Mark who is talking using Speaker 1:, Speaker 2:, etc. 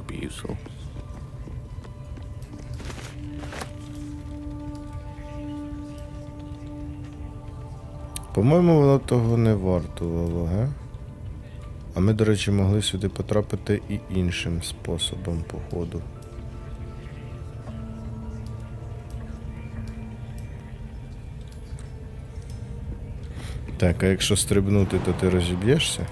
Speaker 1: пішов.
Speaker 2: По-моєму, воно того не вартувало, га? А ми, до речі, могли сюди потрапити і іншим способом, походу. Так, а якщо стрибнути, то ти розіб'єшся?